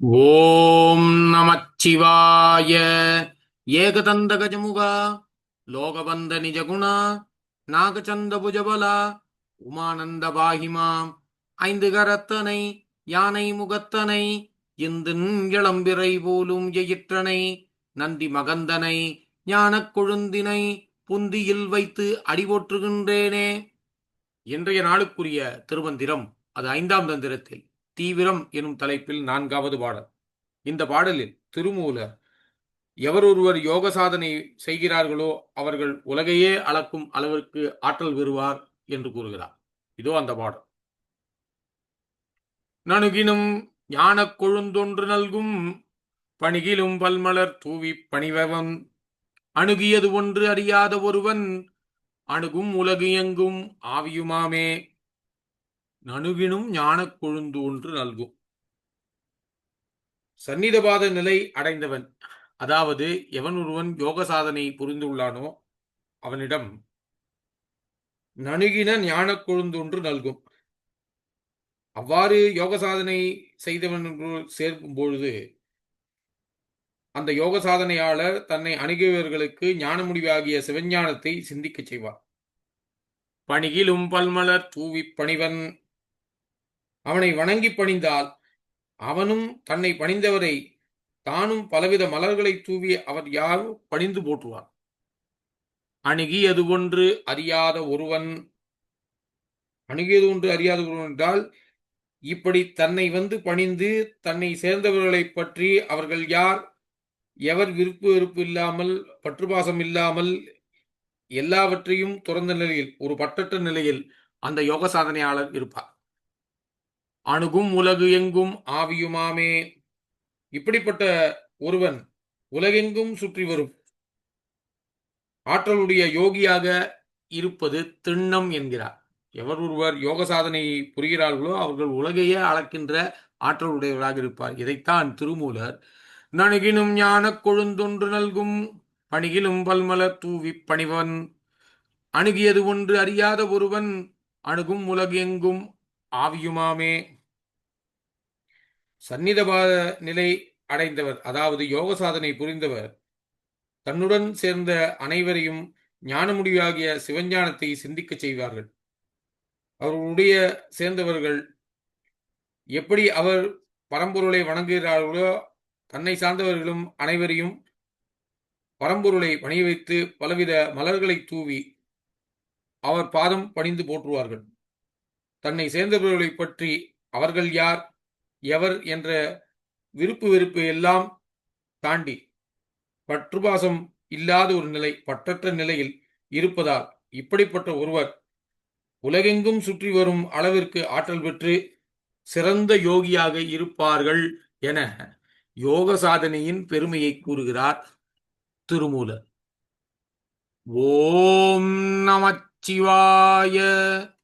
ஓம் நமச்சிவாய. ஏகதந்த கஜமுகா லோகபந்த நிஜகுணா நாகச்சந்த புஜபலா உமானந்த பாகிமாம் ஐந்து கரத்தனை யானை முகத்தனை இந்தின் இளம்பிறை போலும் எயிற்றனை நந்தி மகந்தனை ஞானக் கொழுந்தினை புந்தியில் வைத்து அடிபோற்றுகின்றேனே. இன்றைய நாளுக்குரிய திருமந்திரம் அது ஐந்தாம் தந்திரத்தில். தீவிரம் எனும் தலைப்பில் நான்காவது பாடல். இந்த பாடலில் திருமூலர் எவரொருவர் யோக சாதனை செய்கிறார்களோ அவர்கள் உலகையே அளக்கும் அளவிற்கு ஆற்றல் பெறுவார் என்று கூறுகிறார். இதோ அந்த பாடல். நணுகினும் ஞான கொழுந்தொன்று நல்கும் பணிகிலும் பல்மலர் தூவி பணிவவன் அணுகியது ஒன்று அறியாத ஒருவன் அணுகும் உலகு எங்கும் ஆவியுமாமே. நணுகினும் ஞானக் கொழுந்து ஒன்று நல்கும். சந்நிதபாத நிலை அடைந்தவன் அதாவது எவன் ஒருவன் யோக சாதனை புரிந்துள்ளானோ அவனிடம் நணுகின ஞானக் கொழுந்து ஒன்று நல்கும். அவ்வாறு யோக சாதனை செய்தவன் சேர்க்கும் பொழுது அந்த யோக சாதனையாளர் தன்னை அணுகியவர்களுக்கு ஞான முடிவாகிய சிவஞானத்தை சிந்திக்கச் செய்வார். பணிகிலும் பல்மலர் தூவி பணிவன் அவனை வணங்கி பணிந்தால் அவனும் தன்னை பணிந்தவரை தானும் பலவித மலர்களை தூவி அவர் யார் பணிந்து போற்றுவார்? அணுகியது ஒன்று அறியாத ஒருவன். அணுகியது ஒன்று அறியாத ஒருவன் என்றால் இப்படி தன்னை வந்து பணிந்து தன்னை சேர்ந்தவர்களை பற்றி அவர்கள் யார்? எவர் விருப்பு வெறுப்பு இல்லாமல் பற்றுபாசம் இல்லாமல் எல்லாவற்றையும் துறந்த நிலையில் ஒரு பட்டற்ற நிலையில் அந்த யோக சாதனையாளர் இருப்பார். அணுகும் உலகு எங்கும் ஆவியுமாமே. இப்படிப்பட்ட ஒருவன் உலகெங்கும் சுற்றி வரும். ஆற்றலுடைய யோகியாக இருப்பது திண்ணம் என்கிறார். எவர் ஒருவர் யோக சாதனை புரிகிறார்களோ அவர்கள் உலகையே அளக்கின்ற ஆற்றலுடையவராக இருப்பார். இதைத்தான் திருமூலர் நணுகினும் ஞானக் கொழுந்தொன்று நல்கும் பணிகிலும் பல்மலர் தூவி பணிவன். அணுகியது ஒன்று அறியாத ஒருவன் அணுகும் உலகெங்கும் ஆவியுமாமே. சந்நிதபாத நிலை அடைந்தவர் அதாவது யோக சாதனை புரிந்தவர் தன்னுடன் சேர்ந்த அனைவரையும் ஞானமுடிவாகிய சிவஞானத்தை சிந்திக்கச் செய்வார்கள். அவர்களுடைய சேர்ந்தவர்கள் எப்படி அவர் பரம்பொருளை வணங்குகிறார்களோ தன்னை சார்ந்தவர்களும் அனைவரையும் பரம்பொருளை பணிய வைத்து பலவித மலர்களை தூவி அவர் பாதம் பணிந்து போற்றுவார்கள். தன்னை சேர்ந்தவர்களை பற்றி அவர்கள் யார்? எவர் என்ற விருப்பு வெறுப்பு எல்லாம் தாண்டி பற்றுபாசம் இல்லாத ஒரு நிலை பற்றற்ற நிலையில் இருப்பதால் இப்படிப்பட்ட ஒருவர் உலகெங்கும் சுற்றி வரும் அளவிற்கு ஆற்றல் பெற்று சிறந்த யோகியாக இருப்பார்கள் என யோக சாதனையின் பெருமையை கூறுகிறார் திருமூலர். ஓம் நமச்சிவாய